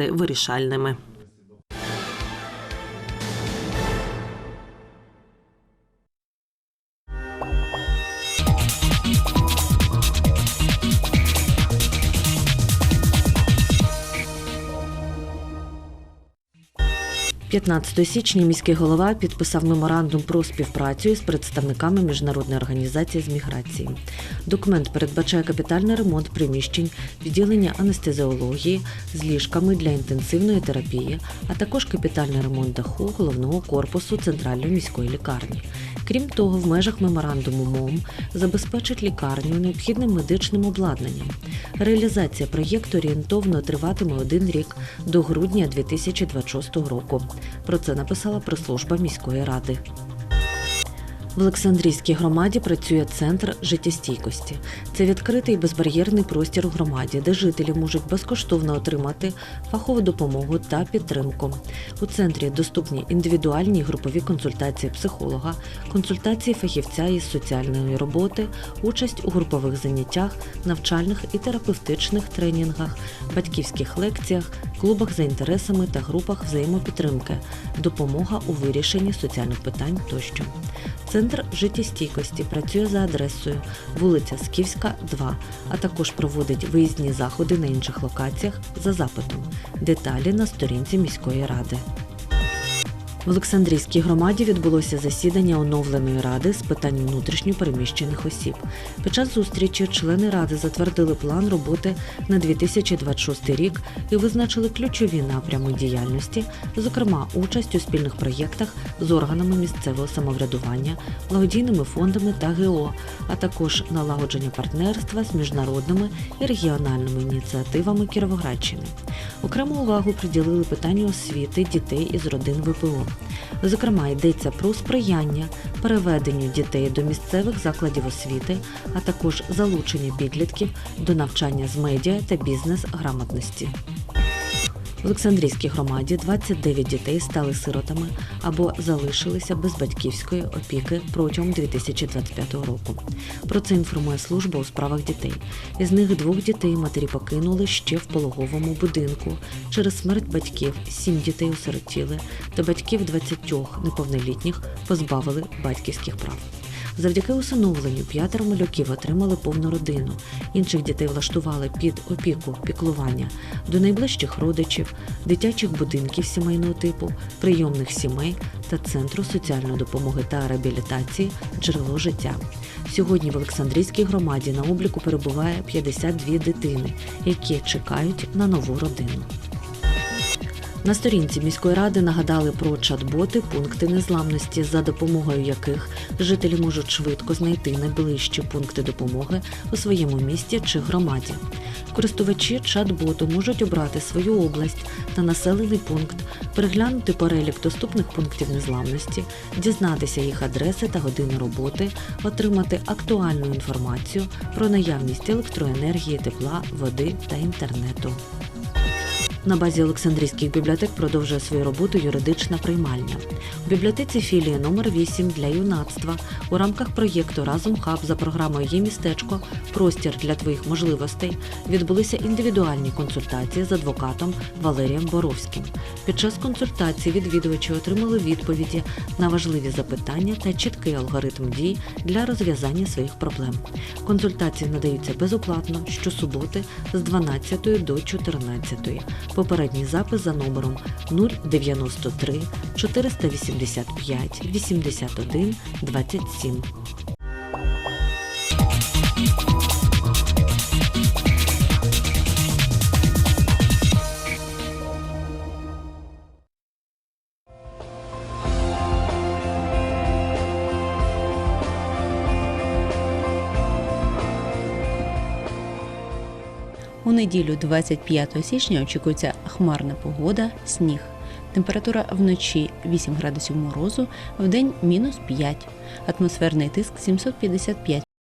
вирішальними. – 15 січня міський голова підписав меморандум про співпрацю із представниками міжнародної організації з міграції. Документ передбачає капітальний ремонт приміщень, відділення анестезіології з ліжками для інтенсивної терапії, а також капітальний ремонт даху головного корпусу центральної міської лікарні. Крім того, в межах меморандуму МОМ забезпечить лікарню необхідним медичним обладнанням. Реалізація проєкту орієнтовно триватиме один рік до грудня 2026 року. Про це написала прес-служба міської ради. В Олександрійській громаді працює центр життєстійкості. Це відкритий безбар'єрний простір у громаді, де жителі можуть безкоштовно отримати фахову допомогу та підтримку. У центрі доступні індивідуальні групові консультації психолога, консультації фахівця із соціальної роботи, участь у групових заняттях, навчальних і терапевтичних тренінгах, батьківських лекціях, клубах за інтересами та групах взаємопідтримки, допомога у вирішенні соціальних питань тощо. Центр життєстійкості працює за адресою вулиця Скіфська, 2, а також проводить виїзні заходи на інших локаціях за запитом. Деталі на сторінці міської ради. В Олександрійській громаді відбулося засідання оновленої ради з питань внутрішньо переміщених осіб. Під час зустрічі члени ради затвердили план роботи на 2026 рік і визначили ключові напрями діяльності, зокрема участь у спільних проєктах з органами місцевого самоврядування, благодійними фондами та ГО, а також налагодження партнерства з міжнародними і регіональними ініціативами Кіровоградщини. Окрему увагу приділили питанню освіти дітей із родин ВПО. Зокрема, йдеться про сприяння переведенню дітей до місцевих закладів освіти, а також залучення підлітків до навчання з медіа та бізнес-грамотності. Олександрійській громаді 29 дітей стали сиротами або залишилися без батьківської опіки протягом 2025 року. Про це інформує служба у справах дітей. Із них двох дітей матері покинули ще в пологовому будинку. Через смерть батьків сім дітей осиротіли, та батьків 20 неповнолітніх позбавили батьківських прав. Завдяки усиновленню п'ятеро малюків отримали повну родину. Інших дітей влаштували під опіку піклування до найближчих родичів, дитячих будинків сімейного типу, прийомних сімей та центру соціальної допомоги та реабілітації джерело життя. Сьогодні в Олександрійській громаді на обліку перебуває 52 дитини, які чекають на нову родину. На сторінці міської ради нагадали про чат-боти, пункти незламності, за допомогою яких жителі можуть швидко знайти найближчі пункти допомоги у своєму місті чи громаді. Користувачі чат-боту можуть обрати свою область та населений пункт, переглянути перелік доступних пунктів незламності, дізнатися їх адреси та години роботи, отримати актуальну інформацію про наявність електроенергії, тепла, води та інтернету. На базі Олександрійських бібліотек продовжує свою роботу юридична приймальня. У бібліотеці філії номер 8 для юнацтва у рамках проєкту Разом хаб за програмою Є містечко Простір для твоїх можливостей відбулися індивідуальні консультації з адвокатом Валерієм Боровським. Під час консультацій відвідувачі отримали відповіді на важливі запитання та чіткий алгоритм дій для розв'язання своїх проблем. Консультації надаються безоплатно щосуботи з 12 до 14. Попередній запис за номером 093 485 81 27. У неділю 25 січня очікується хмарна погода, сніг. Температура вночі 8 градусів морозу, вдень мінус 5. Атмосферний тиск 755